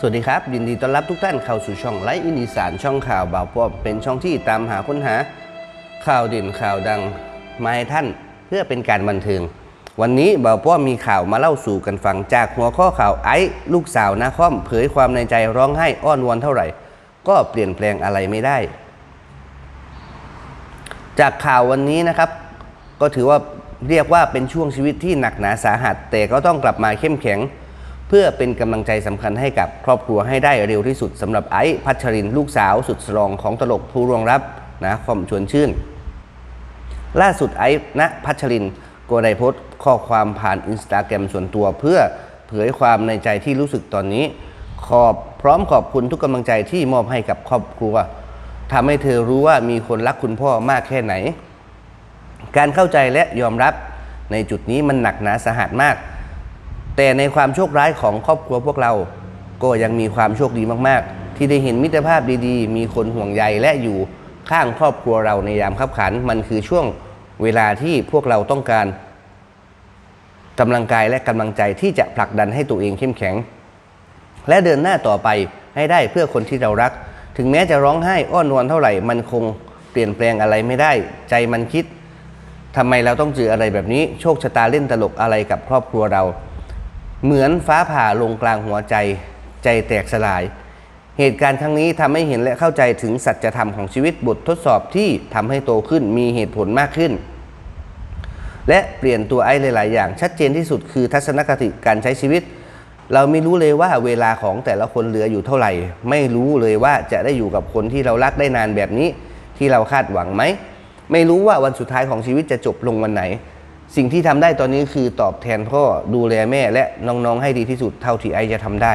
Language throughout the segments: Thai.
สวัสดีครับ ยินดีต้อนรับทุกท่านเข้าสู่ช่องไลฟ์อินอีสานช่องข่าวบ่าวปอบเป็นช่องที่ตามหาค้นหา ข่าวเด่นข่าวดังมาให้ท่านเพื่อเป็นการบันเทิง วันนี้บ่าวป้อมีข่าวมาเล่าสู่กันฟังจากหัวข้อข่าวไอ้ลูกสาวนาคอมเผยความในใจร้องไห้อ้อนวอนเท่าไหร่ ก็เปลี่ยนแปลงอะไรไม่ได้ จากข่าววันนี้นะครับ ก็ถือว่าเรียกว่าเป็นช่วงชีวิตที่หนักหนาสาหัส แต่ก็ต้องกลับมาเข้มแข็ง เพื่อเป็นกำลังใจสำคัญให้กับครอบครัวให้ได้เร็วที่สุดสำหรับไอ้พัชรินลูกสาวสุดสตรองของตลกผู้รวงรับนะคอมชวนชื่น ล่าสุดไอ้ณพัชรินก็ได้โพสต์ข้อความผ่านอินสตาแกรมส่วนตัว เพื่อเผยความในใจที่รู้สึกตอนนี้ ขอบพร้อมขอบคุณทุกกำลังใจที่มอบให้กับครอบครัวทำให้เธอรู้ว่ามีคนรักคุณพ่อมากแค่ไหน การเข้าใจและยอมรับในจุดนี้มันหนักหนาสาหัสมาก แต่ในความโชคร้ายของครอบครัวพวกเรา ก็ยังมีความโชคดีมากๆ ที่ได้เห็นมิตรภาพดีๆ มีคนห่วงใยและอยู่ข้างครอบครัวเราในยามขับขัน มันคือช่วงเวลาที่พวกเราต้องการกำลังกายและกำลังใจที่จะผลักดันให้ตัวเองเข้มแข็ง และเดินหน้าต่อไปให้ได้เพื่อคนที่เรารัก ถึงแม้จะร้องไห้อ้อนวอนเท่าไหร่ มันคงเปลี่ยนแปลงอะไรไม่ได้ ใจมันคิดทำไมเราต้องเจออะไรแบบนี้ โชคชะตาเล่นตลกอะไรกับครอบครัวเรา เหมือนฟ้าผ่าลงกลางหัวใจ ใจแตกสลาย เหตุการณ์ครั้งนี้ทำให้เห็นและเข้าใจถึงสัจธรรมของชีวิตบททดสอบที่ทำให้โตขึ้นมีเหตุผลมากขึ้น และเปลี่ยนตัวไอ้หลาย ๆ อย่าง ชัดเจนที่สุดคือทัศนคติการใช้ชีวิต เราไม่รู้เลยว่าเวลาของแต่ละคนเหลืออยู่เท่าไหร่ ไม่รู้เลยว่าจะได้อยู่กับคนที่เรารักได้นานแบบนี้ ที่เราคาดหวังไหมไม่รู้ว่าวันสุดท้ายของชีวิตจะจบลงวันไหน สิ่งที่ทำได้ตอนนี้คือตอบแทนพ่อดูแลแม่และน้องๆให้ดีที่สุดเท่าที่ไอจะทำได้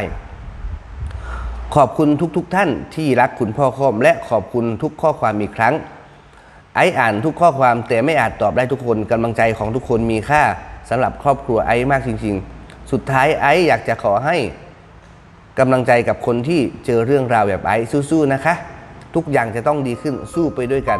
ขอบคุณทุกๆท่านที่รักคุณพ่อคอม และขอบคุณทุกข้อความอีกครั้ง ไออ่านทุกข้อความแต่ไม่อาจตอบได้ทุกคนกำลังใจของทุกคนมีค่าสำหรับครอบครัวไอมากจริง ๆ สุดท้ายไออยากจะขอให้กำลังใจกับคนที่เจอเรื่องราวแบบไอสู้ๆนะคะ ทุกอย่างจะต้องดีขึ้นสู้ไปด้วยกัน